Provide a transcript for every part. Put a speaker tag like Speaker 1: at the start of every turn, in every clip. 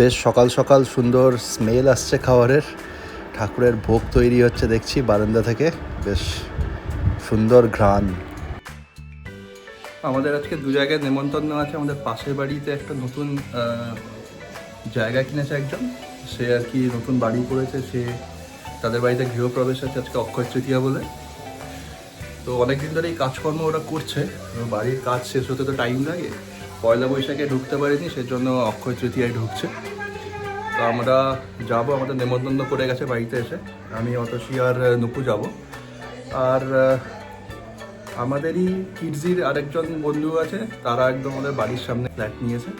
Speaker 1: বেশ সকাল সকাল সুন্দর স্মেল আসছে খাবারের। ঠাকুরের ভোগ তৈরি হচ্ছে দেখছি বারান্দা থেকে। বেশ সুন্দর ঘ্রাণ। আমাদের আজকে দু জায়গায় নেমন্তন্ন আছে। আমাদের পাশের বাড়িতে একটা নতুন জায়গা কিনেছে একজন। সে আর কি নতুন বাড়ি করেছে। সে তাদের বাড়িতে গৃহপ্রবেশ আছে আজকে অক্ষয় তৃতীয়া বলে। তো অনেকদিন ধরেই কাজকর্ম ওরা করছে। বাড়ির কাজ শেষ হতে তো টাইম লাগে। পয়লা বৈশাখে ঢুকতে পারিনি, সেজন্য অক্ষয় তৃতীয়ায় ঢুকছে। তো আমরা যাব, আমাদের নেমন্তন্ন করে গেছে বাড়িতে এসে। আমি অতসী আর নুপু যাব। আর আমাদেরই কিডজির আরেকজন বন্ধু আছে, তারা একদম আমাদের বাড়ির সামনে ফ্ল্যাট নিয়েছে।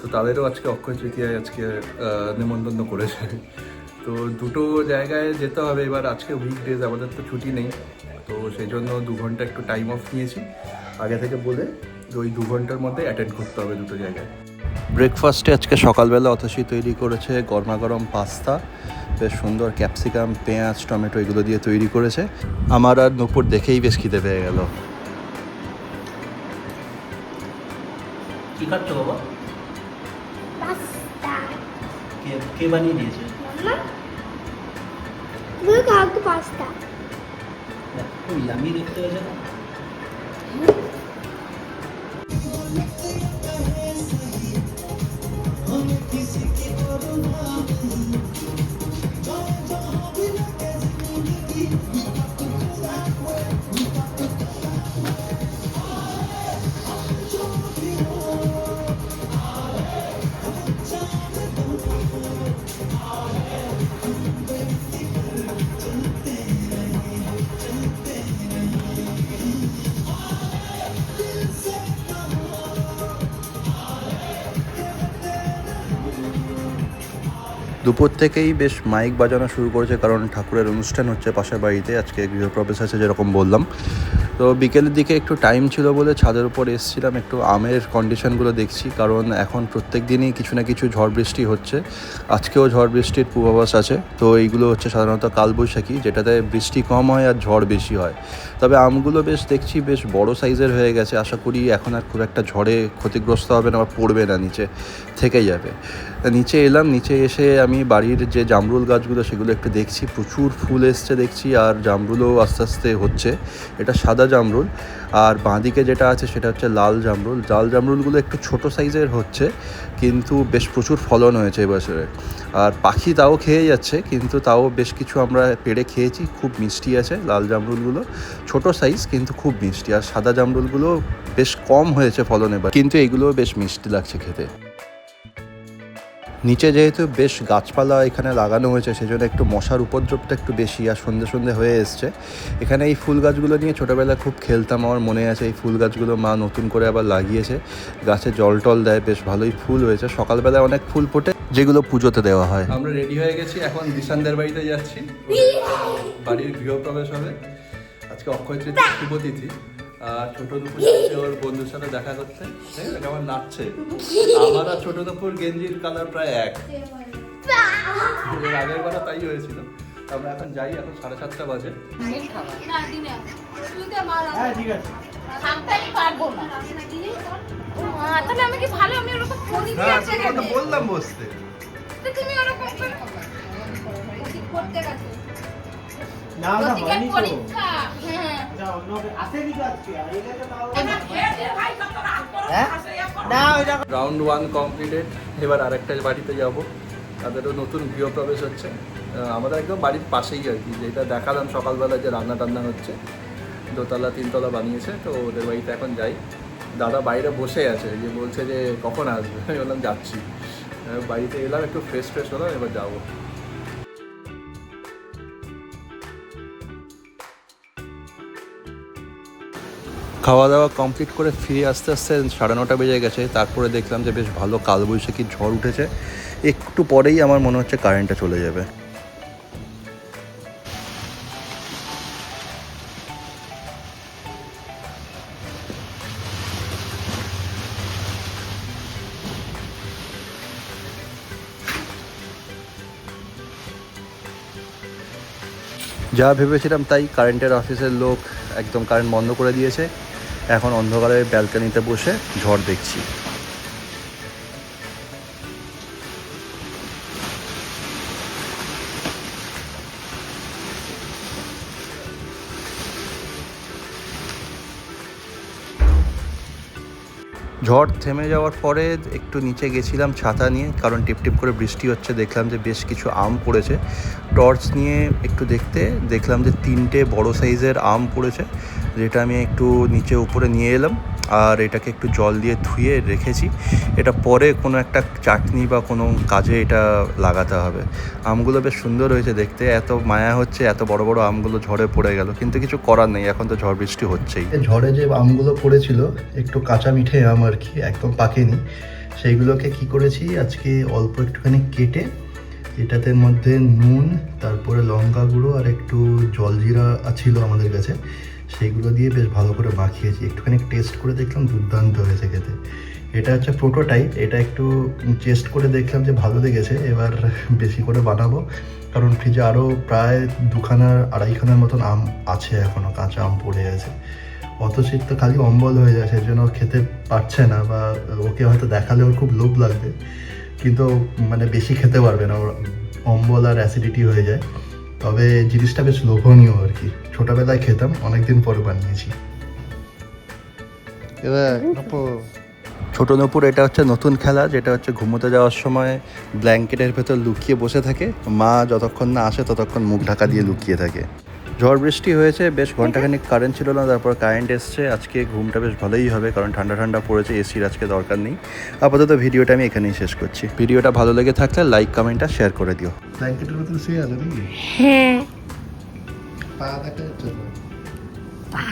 Speaker 1: তো তাদেরও আজকে অক্ষয় তৃতীয়ায় আজকে নেমন্তন্ন করেছে। তো দুটো জায়গায় যেতে হবে এবার। আজকে উইকডেজ আমাদের তো ছুটি নেই। তো সেই জন্য দু ঘণ্টা একটু টাইম অফ নিয়েছি। আগে থেকে বলে ওই দু ঘণ্টার মধ্যে অ্যাটেন্ড করতে হবে দুটো জায়গায়। ব্রেকফাস্টে আজকে সকালবেলা অতসী তৈরি করেছে গরমা গরম পাস্তা বেশ সুন্দর ক্যাপসিকাম পেঁয়াজ টমেটো এগুলো দিয়ে তৈরি করেছে। আমার আর নপুর দেখেই বেশ খিদে পেয়ে গেল।
Speaker 2: কি খাচ্ছ বাবা?
Speaker 3: পাস্তা।
Speaker 2: কে কে বানিয়ে দিয়েছে?
Speaker 3: মাম্মা তুমি খাও তো পাস্তা
Speaker 2: ওই আমি দেখতে হয়েছে না
Speaker 1: দুপুর থেকেই বেশ মাইক বাজানো শুরু করেছে, কারণ ঠাকুরের অনুষ্ঠান হচ্ছে পাশের বাড়িতে, আজকে গৃহপ্রবেশ আছে যেরকম বললাম। তো বিকেলের দিকে একটু টাইম ছিল বলে ছাদের উপর এসেছিলাম, একটু আমের কন্ডিশনগুলো দেখছি, কারণ এখন প্রত্যেক দিনই কিছু না কিছু ঝড় বৃষ্টি হচ্ছে। আজকেও ঝড় বৃষ্টির পূর্বাভাস আছে, তো এইগুলো হচ্ছে সাধারণত কালবৈশাখী, যেটাতে বৃষ্টি কম হয় আর ঝড় বেশি হয়। তবে আমগুলো বেশ দেখছি বেশ বড় সাইজের হয়ে গেছে, আশা করি এখন আর খুব একটা ঝড়ে ক্ষতিগ্রস্ত হবে না বা পড়বে না নিচে, থেকে যাবে। নিচে এলাম, নিচে এসে আমি বাড়ির যে জামরুল গাছগুলো সেগুলো একটু দেখছি, প্রচুর ফুল এসছে দেখছি আর জামরুলও আস্তে আস্তে হচ্ছে। এটা সাদা জামরুল আর বাঁদিকে যেটা আছে সেটা হচ্ছে লাল জামরুল। লাল জামরুলগুলো একটু ছোট সাইজের হচ্ছে কিন্তু বেশ প্রচুর ফলন হয়েছে এবছরে আর পাখি তাও খেয়ে যাচ্ছে কিন্তু তাও বেশ কিছু আমরা পেড়ে খেয়েছি, খুব মিষ্টি আছে লাল জামরুলগুলো। ছোট সাইজ কিন্তু খুব মিষ্টি আর সাদা জামরুলগুলো বেশ কম হয়েছে ফলন এবার। কিন্তু এগুলোও বেশ মিষ্টি লাগছে খেতে। নিচে যেহেতু বেশ গাছপালা এখানে লাগানো হয়েছে সেজন্য একটু মশার উপদ্রবটা একটু বেশি আর সন্ধে সন্ধে হয়ে এসছে। এখানে এই ফুল গাছগুলো নিয়ে ছোটোবেলায় খুব খেলতাম আমার মনে আছে এই ফুল গাছগুলো মা নতুন করে আবার লাগিয়েছে। গাছে জল টল দেয় বেশ ভালোই ফুল হয়েছে। সকালবেলায় অনেক ফুল ফোটে যেগুলো পুজোতে দেওয়া হয়। আমরা রেডি হয়ে গেছি এখন দিশানদের বাড়িতে যাচ্ছি। বাড়ির গৃহপ্রবেশ হবে। আজকে অক্ষয় তৃতীয় শুভ তিথি। ছোট দুপুর যাচ্ছে ওর বন্ধুর সাথে দেখা করতে। দেখ কেমন নাচছে। আমার আর ছোট দুপুর গেঞ্জির কালার প্রায় এক। আগের কথা তাই হয়েছিল। আমরা এখন যাই এখন সাড়ে সাতটা বাজে।
Speaker 2: হ্যাঁ ঠিক আছে।
Speaker 4: আমি পারব না। মা, তাহলে আমি কি ভালো আমি ওরকম ফোনই দিয়ে
Speaker 1: হ্যাঁ
Speaker 4: আছে
Speaker 1: তোকে তো বললাম বসতে।
Speaker 4: তুমি ওরকম করতে গেছো।
Speaker 2: না না হয়নি তো।
Speaker 1: রাউন্ড ওয়ান কমপ্লিটেড এবার আরেকটা বাড়িতে যাব। তাদেরও নতুন গৃহপ্রবেশ হচ্ছে। আমাদের একদম বাড়ির পাশেই আর কি। যেটা দেখালাম সকালবেলা যে রান্না টান্না হচ্ছে। দোতলা তিনতলা বানিয়েছে তো ওদের বাড়িতে এখন যাই। দাদা বাইরে বসে আছে যে বলছে যে কখন আসবে? আমি বললাম যাচ্ছি। বাড়িতে এলাম একটু ফ্রেশ ফ্রেশ হলাম এবার যাব। খাওয়া দাওয়া কমপ্লিট করে ফিরে আস্তে আস্তে সাড়ে নটা বেজে গেছে। তারপরে দেখলাম যে বেশ ভালো কালবৈশাখী ঝড় উঠেছে। একটু পরেই আমার মনে হচ্ছে কারেন্টটা চলে যাবে। যা ভেবেছিলাম তাই কারেন্টের অফিসের লোক একদম কারেন্ট বন্ধ করে দিয়েছে। এখন অন্ধকারে ব্যালকানিতে বসে ঝড় দেখছি। ঝড় থেমে যাওয়ার পরে একটু নিচে গেছিলাম ছাতা নিয়ে, কারণ টিপ টিপ করে বৃষ্টি হচ্ছে, দেখলাম যে বেশ কিছু আম পড়েছে। টর্চ নিয়ে একটু দেখতে, দেখলাম যে তিনটে বড় সাইজের আম পড়েছে। যেটা আমি একটু নিচে উপরে নিয়ে এলাম, আর এটাকে একটু জল দিয়ে ধুয়ে রেখেছি। এটা পরে কোনো একটা চাটনি বা কোনো কাজে এটা লাগাতে হবে। আমগুলো বেশ সুন্দর হয়েছে দেখতে, এত মায়া হচ্ছে, এত বড় বড় আমগুলো ঝড়ে পড়ে গেল, কিন্তু কিছু করার নেই, এখন তো ঝড় বৃষ্টি হচ্ছেই। ঝড়ে যে আমগুলো পড়েছিল, একটু কাঁচা মিঠে আম আর কি, একদম পাকেনি, সেইগুলোকে কি করেছি, আজকে অল্প একটুখানি কেটে এটাতে মধ্যে নুন, তারপরে লঙ্কা গুঁড়ো আর একটু জলজিরা ছিল আমাদের কাছে। সেইগুলো দিয়ে বেশ ভালো করে মাখিয়েছি। একটুখানি টেস্ট করে দেখলাম দুর্দান্ত হয়েছে খেতে। এটা হচ্ছে প্রোটোটাইপ এটা একটু টেস্ট করে দেখলাম যে ভালো লেগেছে। এবার বেশি করে বানাবো। কারণ ফ্রিজে আরও প্রায় দুখানার আড়াইখানার মতন আম আছে এখনও কাঁচা আম পড়ে আছে। শীত তো খালি অম্বল হয়ে যায়, সেজন্য খেতে পারছে না বা ওকে হয়তো দেখালে ওর খুব লোভ লাগবে। কিন্তু মানে বেশি খেতে পারবে না অম্বল আর অ্যাসিডিটি হয়ে যায়। তবে জিনিসটা বেশ লোভনীয় আর কি। ছোটবেলায় খেতাম অনেকদিন পর বানিয়েছি। ছোট নপুর এটা হচ্ছে নতুন খেলা যেটা হচ্ছে ঘুমোতে যাওয়ার সময় ব্ল্যাঙ্কেটের ভেতর লুকিয়ে বসে থাকে। মা যতক্ষণ না আসে ততক্ষণ মুখ ঢাকা দিয়ে লুকিয়ে থাকে। ঝড় বৃষ্টি হয়েছে বেশ ঘন্টাখানিক কারেন্ট ছিল না তারপর কারেন্ট এসছে। আজকে ঘুমটা বেশ ভালোই হবে কারণ ঠান্ডা ঠান্ডা পড়েছে এসির আজকে দরকার নেই। আপাতত ভিডিওটা আমি এখানেই শেষ করছি। ভিডিওটা ভালো লেগে থাকলে লাইক কমেন্ট আর শেয়ার করে দিও। ব্ল্যাঙ্কেটের ভেতর শুয়ে আছে নাকি?
Speaker 4: হ্যাঁ।
Speaker 1: পা দেখা যাচ্ছে
Speaker 4: পা।